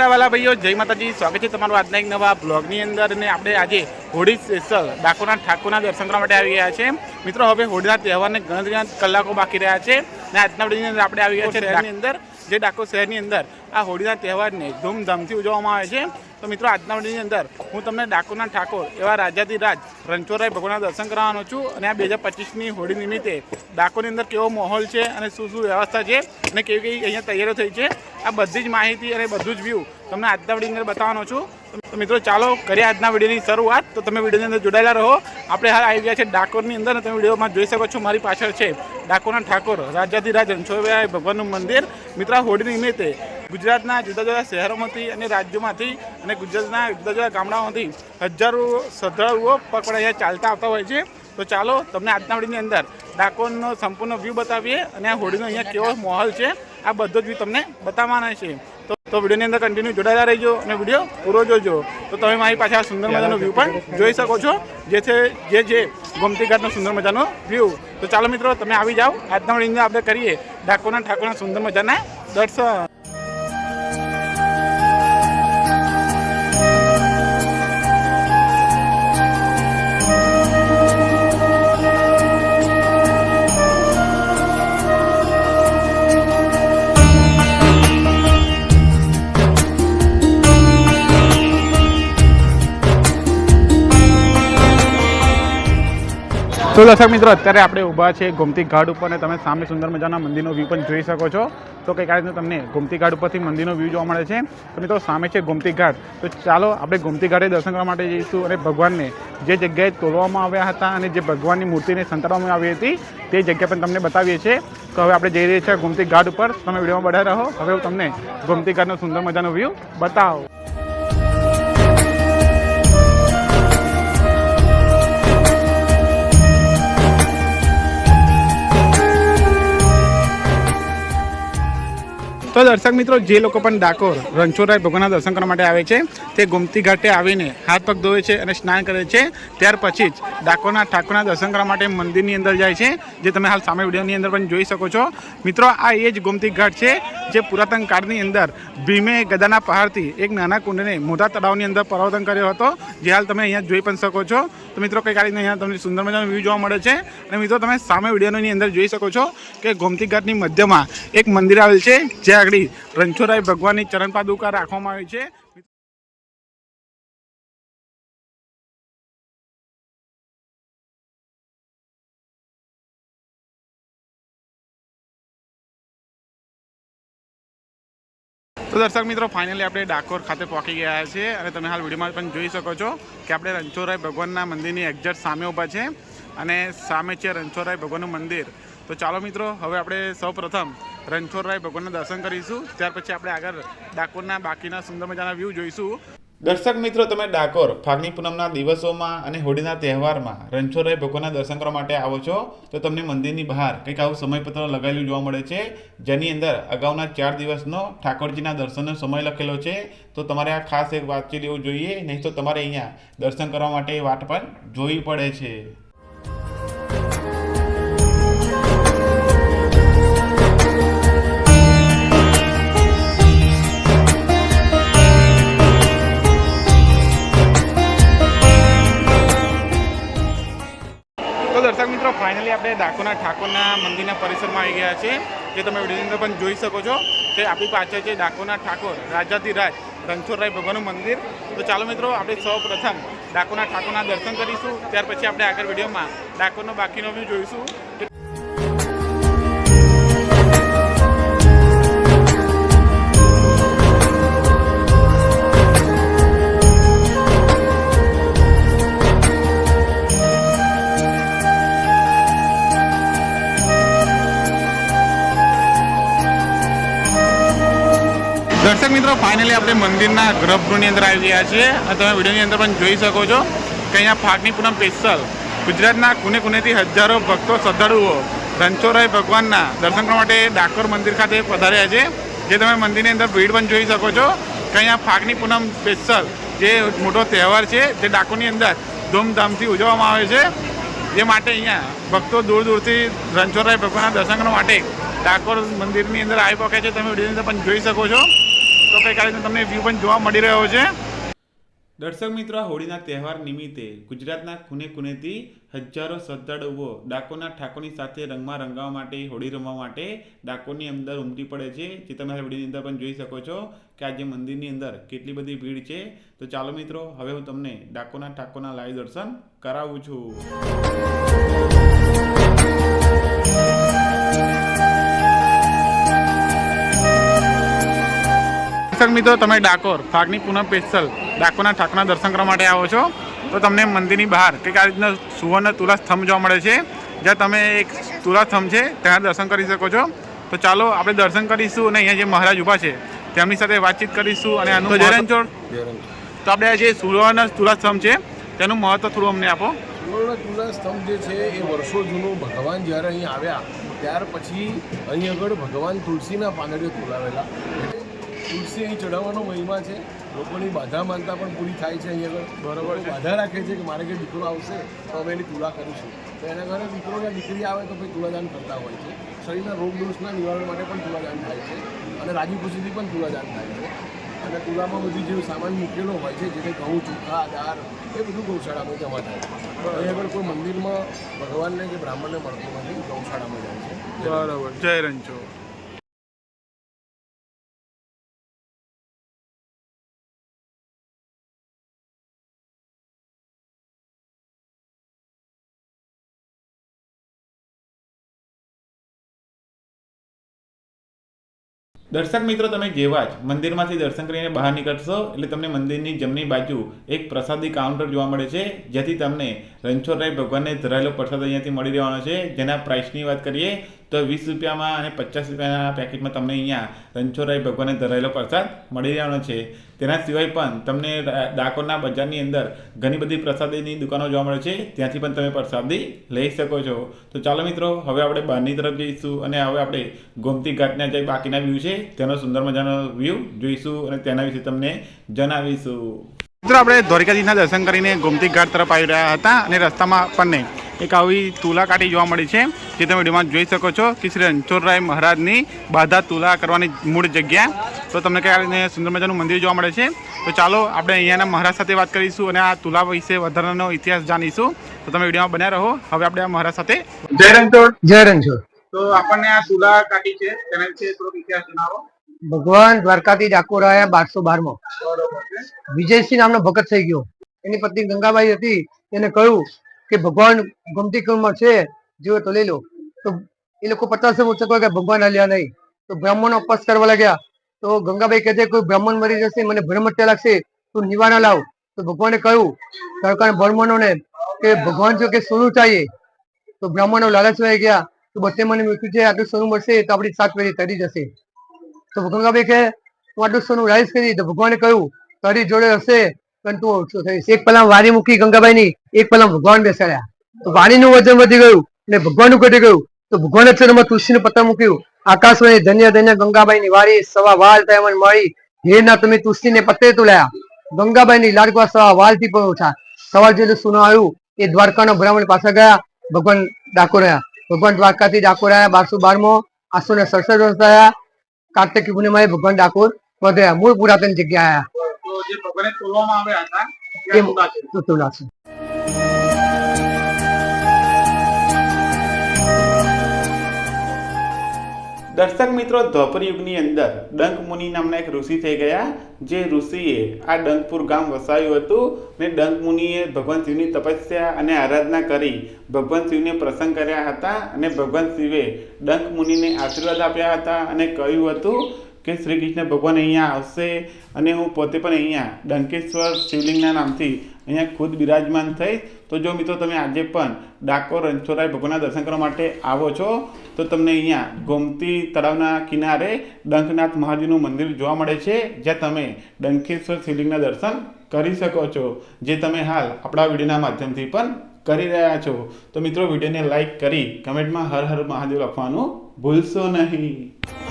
મારા વાલા ભાઈઓ જય માતાજી. સ્વાગત છે તમારું આજના એક નવા બ્લોગની અંદર અને આપણે આજે હોળી સ્પેશિયલ ડાકોરનાથ ઠાકોરના દર્શન કરવા માટે આવી ગયા છે. મિત્રો હવે હોળીના તહેવારને ગણતરીના કલાકો બાકી રહ્યા છે. અને આજના વિડીયોની અંદર આપણે આવી ગયા છે અંદર. જે ડાકોર શહેરની અંદર આ હોળીના તહેવારને ધૂમધામથી ઉજવવામાં આવે છે. તો મિત્રો, આજના વિડીયોની અંદર હું તમને ડાકોરના ઠાકોર એવા રાજાધિરાજ રણછોડરાય ભગવાનના દર્શન કરાવવાનો છું અને આ બે હજાર પચીસની હોળી નિમિત્તે ડાકોરની અંદર કેવો માહોલ છે અને શું શું વ્યવસ્થા છે અને કેવી કેવી અહીંયા તૈયારીઓ થઈ છે, આ બધી જ માહિતી અને બધું જ વ્યૂ તમને આજના વિડીયોની અંદર બતાવવાનો છું. તો મિત્રો, ચાલો કરીએ આજના વિડીયોની શરૂઆત. તો તમે વિડીયોની અંદર જોડાયેલા રહો. આપણે હાલ આવી ગયા છે ડાકોરની અંદર તમે વિડીયોમાં જોઈ શકો છો મારી પાછળ છે ડાકોરના ઠાકોર રાજાધિરાજ રણછોડરાય ભગવાનનું મંદિર. મિત્રો આ હોળી નિમિત્તે ગુજરાતના જુદા જુદા શહેરોમાંથી અને રાજ્યોમાંથી અને ગુજરાતના જુદા જુદા ગામડાઓમાંથી હજારો શ્રદ્ધાળુઓ પકડ અહીંયા ચાલતા આવતા હોય છે. તો ચાલો તમને આજના હોડીની અંદર ડાકોરનો સંપૂર્ણ વ્યૂ બતાવીએ અને આ હોડીનો અહીંયા કેવો માહોલ છે, આ બધો જ વ્યૂ તમને બતાવવાના છે. તો તો વિડીયોની અંદર કન્ટિન્યુ જોડાયેલા રહેજો અને વીડિયો પૂરો જોજો. તો તમે મારી પાસે આ સુંદર મજાનો વ્યૂ પણ જોઈ શકો છો જે છે જે છે ગોમતી ઘાટનો સુંદર મજાનો વ્યૂ તો ચાલો મિત્રો, તમે આવી જાઓ. આજના હોડીની આપણે કરીએ ડાકોરના ઠાકોરના સુંદર મજાના દર્શન તો દર્શક મિત્રો, અત્યારે આપણે ઊભા છે ગોમતી ઘાટ ઉપર અને તમે સામે સુંદર મજાના મંદિરનો વ્યૂ પણ જોઈ શકો છો. તો કઈ રીતનું તમને ગોમતી ઘાટ ઉપરથી મંદિરનો વ્યૂ જોવા મળે છે. તો મિત્રો, સામે છે ગોમતી ઘાટ. તો ચાલો, આપણે ગોમતી ઘાટે દર્શન કરવા માટે જઈશું અને ભગવાનને જે જગ્યાએ તોલવામાં આવ્યા હતા અને જે ભગવાનની મૂર્તિને સંતાડવામાં આવી હતી, તે જગ્યા પણ તમને બતાવીએ છીએ. તો હવે આપણે જઈ રહ્યા છીએ ગોમતી ઘાટ ઉપર. તમે વિડીયોમાં બધા રહો. હવે હું તમને ગોમતી ઘાટનો સુંદર મજાનો વ્યૂ બતાવો. તો દર્શક મિત્રો, જે લોકો પણ ડાકોર, રણછોડરાય ભગવાનના દર્શન કરવા માટે આવે છે, તે ગોમતી ઘાટે આવીને હાથ પગ ધોવે છે અને સ્નાન કરે છે. ત્યાર પછી જ ડાકોરના ઠાકોરના દર્શન કરવા માટે મંદિરની અંદર જાય છે, જે તમે હાલ સામે વિડીયોની અંદર પણ જોઈ શકો છો. મિત્રો, આ એ જ ગોમતી ઘાટ છે, જે પુરાતન કાળની અંદર ભીમે ગદાના પહાડથી એક નાના કુંડને મોટા તળાવની અંદર પરાવર્તન કર્યો હતો, જે હાલ તમે અહીંયા જોઈ પણ શકો છો. તો મિત્રો કઈ કારીને અહીંયા તમને સુંદર મજાનો વ્યૂ જોવા મળે છે. અને મિત્રો, તમે સામે વિડીયોની અંદર જોઈ શકો છો કે ગોમતી ઘાટની મધ્યમાં એક મંદિર આવેલ છે, જ્યાં આગળ રણછોડરાય ભગવાનની ચરણ પાદુકા રાખવામાં આવી છે. તો દર્શક મિત્રો ફાઇનલી આપણે ડાકોર ખાતે પહોંચી ગયા છે અને તમે હાલ વિડીયોમાં પણ જોઈ શકો છો કે આપણે રણછોડરાય ભગવાનના મંદિરની એક્ઝેક્ટ સામે ઊભા છે અને સામે છે રણછોડરાય ભગવાનનું મંદિર. તો ચાલો મિત્રો, હવે આપણે સૌ પ્રથમ રણછોડરાય ભગવાનના દર્શન કરીશું. ત્યાર પછી આપણે આગળ ડાકોરના બાકીના સુંદર મજાના વ્યૂ જોઈશું. દર્શક મિત્રો, તમે ડાકોર, ફાગણી પૂનમના દિવસોમાં અને હોળીના તહેવારમાં રણછોડરાય ભગવાનના દર્શન કરવા માટે આવો છો, તો તમને મંદિરની બહાર કંઈક આવું સમયપત્ર લગાવેલું જોવા મળે છે, જેની અંદર અગાઉના ચાર દિવસનો ઠાકોરજીના દર્શનનો સમય લખેલો છે. તો તમારે આ ખાસ એક વાતચીત લેવું જોઈએ, નહીં તો તમારે અહીંયા દર્શન કરવા માટે વાટ પણ જોવી પડે છે. ફાઇનલી આપણે ડાકોરના ઠાકોરના મંદિરના પરિસરમાં આવી ગયા છે જે તમે વિડીયોની અંદર પણ જોઈ શકો છો. કે આપણી પાછળ છે ડાકોરના ઠાકોર, રાજાધિરાજ, રણછોડરાય ભગવાનનું મંદિર. તો ચાલો મિત્રો, આપણે સૌ પ્રથમ ડાકોરના ઠાકોરના દર્શન કરીશું. ત્યાર પછી આપણે આગળ વિડીયોમાં ડાકોરનો બાકીનો વ્યૂ જોઈશું. દર્શક મિત્રો ફાઇનલી આપણે મંદિરના ગર્ભગૃહની અંદર આવી ગયા છીએ. તમે વિડીયોની અંદર પણ જોઈ શકો છો કે અહીંયા ફાગની પૂનમ સ્પેશિયલ ગુજરાતના ખૂને ખૂનેથી હજારો ભક્તો શ્રદ્ધાળુઓ રણછોડરાય ભગવાનના દર્શન કરવા માટે ડાકોર મંદિર ખાતે પધાર્યા છે. જે તમે મંદિરની અંદર ભીડ પણ જોઈ શકો છો કે અહીંયા ફાગણી પૂનમ સ્પેશિયલ જે મોટો તહેવાર છે, જે ડાકોરની અંદર ધૂમધામથી ઉજવવામાં આવે છે. જે માટે અહીંયા ભક્તો દૂર દૂરથી રણછોડરાય ભગવાનના દર્શન કરવા માટે ડાકોર મંદિરની અંદર આવી પહોંચ્યા છે. તમે વિડીયોની અંદર પણ જોઈ શકો છો. તો કંઈક તમને વ્યૂ પણ જોવા મળી રહ્યો છે. દર્શક મિત્રો, હોળીના તહેવાર નિમિત્તે ગુજરાતના ખૂને ખૂનેથી હજારો શ્રદ્ધાળુઓ ડાકોરના ઠાકોરની સાથે રંગમાં રંગાવા માટે, હોળી રમવા માટે ડાકોરની અંદર ઉમટી પડે છે. જે તમે હોળીની અંદર પણ જોઈ શકો છો કે આજે મંદિરની અંદર કેટલી બધી ભીડ છે. તો ચાલો મિત્રો, હવે હું તમને ડાકોરના ઠાકોરના લાઈવ દર્શન કરાવું છું. દર્શક મિત્રો તમે ડાકોર ફાગની પૂનમ પેસ્ટલ ડાકોરના ઠાકોરના દર્શન કરવા માટે આવો છો. તો તમને મંદિરની બહાર કંઈક આ રીતના સુવર્ણ તુલા સ્તંભ જોવા મળે છે જ્યાં તમે એક તુલા સ્તંભ છે ત્યાં દર્શન કરી શકો છો. તો ચાલો આપણે દર્શન કરીશું અને અહીંયા જે મહારાજ ઊભા છે તેમની સાથે વાતચીત કરીશું અને આનું જયરણછોડ તો આપણે આ જે સુવર્ણ તુલા સ્તંભ છે તેનું મહત્વ થોડું અમને આપો. સુવર્ણ તુલા સ્તંભ જે છે એ વર્ષો જૂનો ભગવાન જ્યારે અહીં આવ્યા ત્યાર પછી અહીં આગળ ભગવાન તુલસીના પાંદડીઓ તુલાવેલા. તુલસી અહીં ચઢાવવાનો મહિમા છે. લોકોની બાધા માનતા પણ પૂરી થાય છે અહીં આગળ. બરાબર બાધા રાખે છે કે મારે કે દીકરો આવશે તો અમે એની તુલા કરીશું. તો એના ઘરે દીકરો કે દીકરી આવે તો પછી તુલાદાન કરતા હોય છે. શરીરના રોગ દોષના નિવારણ માટે પણ તુલાદાન થાય છે. અને રાજી ખુશીથી પણ તુલાદાન થાય છે. અને તુલામાં બધી જે સામાન મૂકેલો હોય છે જેને ઘઉં ચોખા દાળ એ બધું ગૌશાળામાં જમા થાય છે. અહીં આગળ કોઈ મંદિરમાં ભગવાનને કે બ્રાહ્મણને મળતું નથી ગૌશાળામાં જાય છે. બરાબર. જય રણછોડ. દર્શક મિત્રો, તમે જેવા જ મંદિરમાંથી દર્શન કરીને બહાર નીકળશો, એટલે તમને મંદિરની જમણી બાજુ એક પ્રસાદી કાઉન્ટર જોવા મળે છે, જેથી તમને રણછોડરાય ભગવાનને ધરાયેલો પ્રસાદ અહીંયાથી મળી રહેવાનો છે. જેના પ્રાઇસની વાત કરીએ તો વીસ રૂપિયામાં અને પચાસ રૂપિયાના પેકેટમાં તમને અહીંયા રણછોડરાય ભગવાનને ધરાયેલો પ્રસાદ મળી રહેવાનો છે. તેના સિવાય પણ તમને ડાકોરના બજારની અંદર ઘણી બધી પ્રસાદીની દુકાનો જોવા મળે છે. ત્યાંથી પણ તમે પ્રસાદી લઈ શકો છો. તો ચાલો મિત્રો, હવે આપણે બહારની તરફ જઈશું અને હવે આપણે ગોમતી ઘાટના જે બાકીના વ્યૂ છે, તેનો સુંદર મજાનો વ્યૂ જોઈશું અને તેના વિશે તમને જણાવીશું. મિત્રો આપણે દ્વારિકાજીના દર્શન કરીને ગોમતી ઘાટ તરફ આવી રહ્યા હતા અને રસ્તામાં આપણને એક આવી તુલા કાઢી જોવા મળી છે જે તમે વિડીયોમાં જોઈ શકો છો કે શ્રી રણછોડરાય મહારાજની બાધા તુલા કરવાની મૂળ જગ્યા. તો તમને રીતે સુંદર મજાનું મંદિર જોવા મળે છે? તો ચાલો આપણે અહીંયાના મહારાજ સાથે વાત કરીશું અને આ તુલા વિશે વધારાનો ઇતિહાસ જાણીશું. તો તમે વિડીયોમાં બન્યા રહો. હવે આપણે આ મહારાજ સાથે જય રણછોડ. જય રણછોડ. તો આપણને આ તુલા કાઢી છે તેના વિશે થોડોક ઇતિહાસ જણાવો. ભગવાન દ્વારકાથી ડાકોર આવ્યા બારસો બારમાં. બરોબર. વિજયસિંહ નામનો ભગત થઈ ગયો. એની પત્ની ગંગાબાઈ હતી. એને કહ્યું કે ભગવાન ગમતી કુળમાં છે. જો તો લઈ લો. તો એ લોકો પચાસ વર્ષ કે ભગવાન હાલ્યા નહીં. તો બ્રાહ્મણો ઉપવાસ કરવા લાગ્યા. તો ગંગાબાઈ કહે છે, કોઈ બ્રાહ્મણ મરી જશે, મને ભ્રમત્યા લાગશે. તું નિવારણ લાવ. તો ભગવાને કહ્યું સરકાર બ્રાહ્મણોને કે, ભગવાન જો કે સોનું ચાહીએ. તો બ્રાહ્મણો લાલચવાઈ ગયા. તો બધે મને મૂક્યું છે, આટલું સોનું મળશે તો આપણી સાત પેઢી તરી જશે. તો ગંગાબાઈ કહે, હું આટલું સોનું રાઈસ કરી તો ભગવાને કહ્યું તારી જોડે હશે પણ તું ઓછો થઈશ. એક પલામ વારી મૂકી ગંગાબાઈ ની એક પલામ ભગવાન બેસાડ્યા. વાણીનું વજન વધી ગયું અને ભગવાનનું ઘટી ગયું. તો ભગવાને ચરણમાં તુલસીનું પત્ર મૂક્યું. આકાશવાણી ધન્ય ધન્ય ગંગાબાઈ ની વારી સવા વાલ થાય મળી. હે ના, તમે તુલસીને પત્તે તુલાયા ગંગાબાઈ ની લાડકવા સવા વાલથી પણ ઓછા. સવાર જેટલું સુનો આવ્યું, એ દ્વારકાનો બ્રાહ્મણ પાસે ગયા. ભગવાન ડાકોર આવ્યા ભગવાન દ્વારકાથી ડાકોર આવ્યા બારસો બારમો આસો ને સડસઠ વર્ષ થયા. કાર્તિકી પૂર્ણિમાએ ભગવાન ડાકોર વધ્યા. મૂળ પુરાતન જગ્યા તો જે ભગવાને ખોલવામાં આવ્યા હતા એ તુલા છે. દર્શક મિત્રો દ્વાપર યુગની અંદર ડંક મુનિ નામના એક ઋષિ થઈ ગયા જે ઋષિએ આ ડંકપુર ગામ વસાવ્યું હતું. ને ડંક મુનિએ ભગવાન શિવની તપસ્યા અને આરાધના કરી ભગવાન શિવને પ્રસંગ કર્યા હતા અને ભગવાન શિવે ડંક મુનિને આશીર્વાદ આપ્યા હતા અને કહ્યું હતું કે શ્રી કૃષ્ણ ભગવાન અહીંયા આવશે અને હું પોતે પણ અહીંયા ડંકેશ્વર શિવલિંગના નામથી અહીંયા ખુદ બિરાજમાન થઈશ. તો જો મિત્રો તમે આજે પણ ડાકોર રણછોડરાય ભગવાનના દર્શન કરવા માટે આવો છો, તો તમને અહીંયા ગોમતી તળાવના કિનારે ડંકનાથ મહાદેવનું મંદિર જોવા મળે છે, જ્યાં તમે ડંકેશ્વર શિવલિંગના દર્શન કરી શકો છો, જે તમે હાલ આપણા વિડીયોના માધ્યમથી પણ કરી રહ્યા છો. તો મિત્રો વિડીયોને લાઈક કરી કમેન્ટમાં હર હર મહાદેવ લખવાનું ભૂલશો નહીં.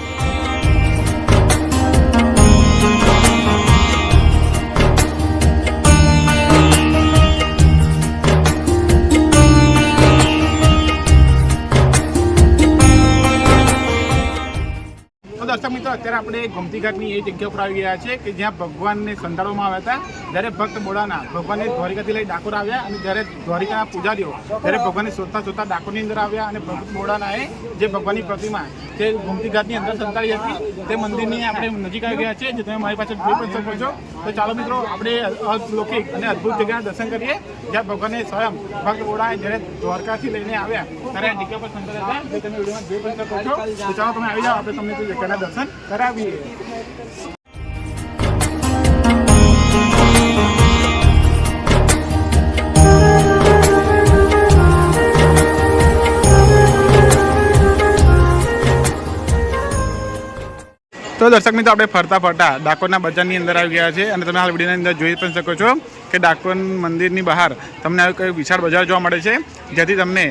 આપણે ગોમતી ઘાટની એ જગ્યા ઉપર આવી ગયા છે કે જ્યાં ભગવાનને સંતાડવામાં આવ્યા હતા. જ્યારે ભક્ત બોડાના ભગવાનને દ્વારિકાથી લઈ ડાકોર આવ્યા અને જ્યારે દ્વારિકાના પૂજારીઓ ત્યારે ભગવાનને શોધતા શોધતા ડાકોરની અંદર આવ્યા અને ભગત બોડાનાએ જે ભગવાનની પ્રતિમા તે ગોમતી ઘાટની અંદર સંતાડી હતી. તે મંદિરની આપણે નજીક આવી ગયા છે. જે તમે મારી પાસે જોઈ પણ શકો છો. તો ચાલો મિત્રો, આપણે અલૌકિક અને અદ્ભુત જગ્યાના દર્શન કરીએ. જ્યાં ભગવાને સ્વયં ભક્ત ઓળાએ જ્યારે દ્વારકાથી લઈને આવ્યા, ત્યારે આ પર જે તમે વિડીયોમાં જોઈ પણ શકો છો તમે આવી જાઓ, આપણે તમને તે દર્શન કરાવીએ. તો દર્શક મિત્રો, આપણે ફરતા ફરતા ડાકોરના બજારની અંદર આવી ગયા છે અને તમે હાલ વિડીયોની અંદર જોઈ પણ શકો છો કે ડાકોર મંદિરની બહાર તમને આવી કોઈ વિશાળ બજાર જોવા મળે છે, જેથી તમને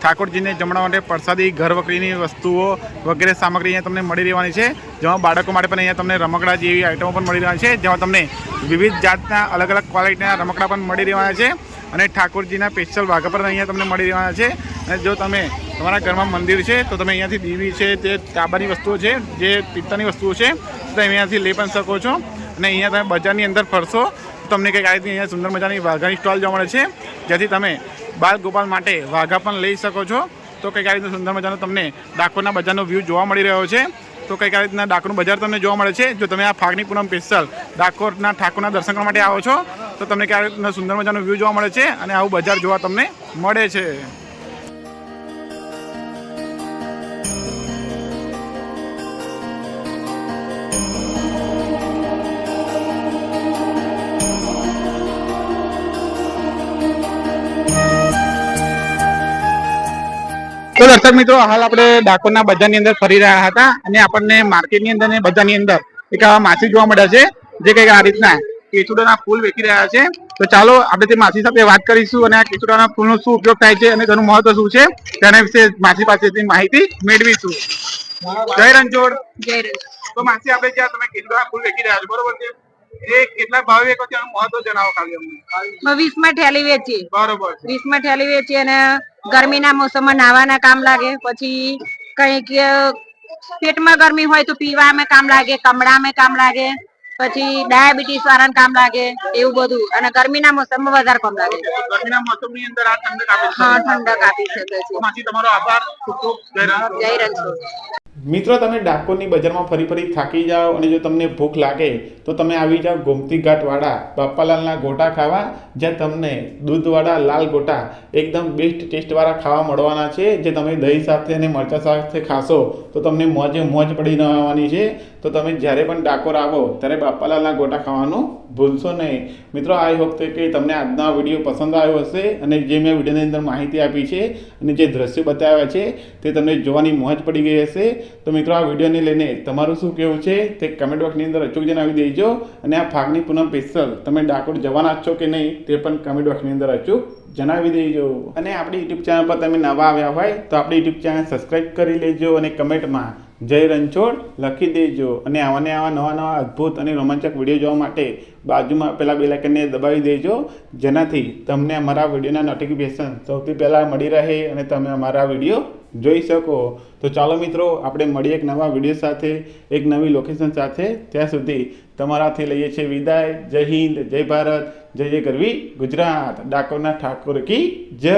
ઠાકોરજીને જમણા માટે પ્રસાદી ઘર વકરીની વસ્તુઓ વગેરે સામગ્રી અહીંયા તમને મળી રહેવાની છે. જેમાં બાળકો માટે પણ અહીંયા તમને રમકડા જેવી આઇટમો પણ મળી રહેવાની છે, જેમાં તમને વિવિધ જાતના અલગ અલગ ક્વોલિટીના રમકડા પણ મળી રહેવાના છે. અને ઠાકોરજીના સ્પેશિયલ વાઘા પણ અહીંયા તમને મળી રહેવાના છે. અને જો તમે તમારા ઘરમાં મંદિર છે, તો તમે અહીંયાથી દીવી છે, તે તાંબાની વસ્તુઓ છે, જે પિત્તળની વસ્તુઓ છે, તો તમે અહીંયાથી લઈ પણ શકો છો. અને અહીંયા તમે બજારની અંદર ફરશો તમને કંઈક આવી અહીંયા સુંદર મજાની વાઘાની સ્ટોલ જોવા મળે છે. જેથી તમે બાળ ગોપાલ માટે વાઘા પણ લઈ શકો છો. તો કંઈક આવી રીતે સુંદર મજાનો તમને ડાકોરના બજારનો વ્યૂ જોવા મળી રહ્યો છે. તો કંઈક આવી રીતના ડાકોરનું બજાર તમને જોવા મળે છે. જો તમે આ ફાગની પૂનમ સ્પેશિયલ ડાકોરના ઠાકોરના દર્શન કરવા માટે આવો છો તો તમને રીતના સુંદર મજાનો વ્યૂ જોવા મળે છે અને આવું બજાર જોવા તમને મળે છે. તો દર્શક મિત્રો, હાલ આપણે ડાકોરના બજારની અંદર ફરી રહ્યા હતા અને આપણને માર્કેટની અંદર અને બજારની અંદર એક આવા માછી જોવા મળ્યા છે, જે કંઈક આ રીતના કેસુડાના ફૂલ વેચી રહ્યા છે. તો ચાલો આપણે તે માસી સાથે વાત કરીશું અને આ કેચુડાના ફૂલનો શું ઉપયોગ થાય છે અને તેનું મહત્વ શું છે તેના વિશે માસી પાસેથી માહિતી મેળવીશું. જય રણછોડ. જય તો માસી આપણે જ્યાં તમે કેચુડાના ફૂલ વેચી રહ્યા છો બરોબર છે? એ કેટલા ભાવે વેચો છો મહત્વ જણાવો ખાલી અમને. વીસમાં ઠેલી વેચી. બરોબર વીસમાં ઠેલી વેચીએ અને ગરમીના મોસમમાં નાવાના કામ લાગે. પછી કંઈક પેટમાં ગરમી હોય તો પીવામાં કામ લાગે કમળામાં કામ લાગે. પછી ડાયાબિટીસ વાળાને કામ લાગે એવું બધું. અને ગરમીના મોસમમાં વધારે કામ લાગે. ગરમીના મોસમની અંદર આ ઠંડક આપે હા ઠંડક આપી શકે છે. તમારો આભાર. જય રણછોડ. મિત્રો, તમે ડાકોરની બજારમાં ફરી ફરી થાકી જાઓ અને જો તમને ભૂખ લાગે, તો તમે આવી જાઓ ગોમતી ઘાટવાળા બાપાલાલના ગોટા ખાવા, જ્યાં તમને દૂધવાળા લાલ ગોટા, એકદમ બેસ્ટ ટેસ્ટવાળા ખાવા મળવાના છે, જે તમે દહીં સાથે અને મરચા સાથે ખાશો, તો તમને મોજે મોજ પડી રહેવાની છે. તો તમે જ્યારે પણ ડાકોર આવો, ત્યારે બાપાલાલના ગોટા ખાવાનું ભૂલશો નહીં. મિત્રો આઈ હોપ કે તમને આજનો આ વીડિયો પસંદ આવ્યો હશે અને જે મેં વિડીયોની અંદર માહિતી આપી છે અને જે દ્રશ્યો બતાવ્યા છે, તે તમને જોવાની મોજ પડી ગઈ હશે. તો મિત્રો, આ વિડીયોને લઈને તમારું શું કહેવું છે તે કમેન્ટ બોક્સની અંદર અચૂક જણાવી દેજો અને આ ફાગની પૂનમ સ્પેશિયલ તમે ડાકોર જવાના છો કે નહીં તે પણ કમેન્ટ બોક્સની અંદર અચૂક જણાવી દેજો. અને આપણી યુટ્યુબ ચેનલ પર તમે નવા આવ્યા હોય તો આપણી યુટ્યુબ ચેનલ સબસ્ક્રાઈબ કરી લેજો અને કમેન્ટમાં જય રણછોડ લખી દેજો. અને આવાને આવા નવા નવા અદ્ભુત અને રોમાંચક વીડિયો જોવા માટે બાજુમાં પેલા બે લાઇકનને દબાવી દેજો. જેનાથી તમને અમારા વિડીયોના નોટિફિકેશન સૌથી પહેલાં મળી રહે અને તમે અમારા વીડિયો જોઈ શકો. તો ચાલો મિત્રો, આપણે મળીએ એક નવા વીડિયો સાથે, એક નવી લોકેશન સાથે. ત્યાં સુધી તમારાથી લઈએ છીએ વિદાય. જય હિન્દ, જય ભારત, જય જય કરવી ગુજરાત. ડાકોરના ઠાકોર કી જય.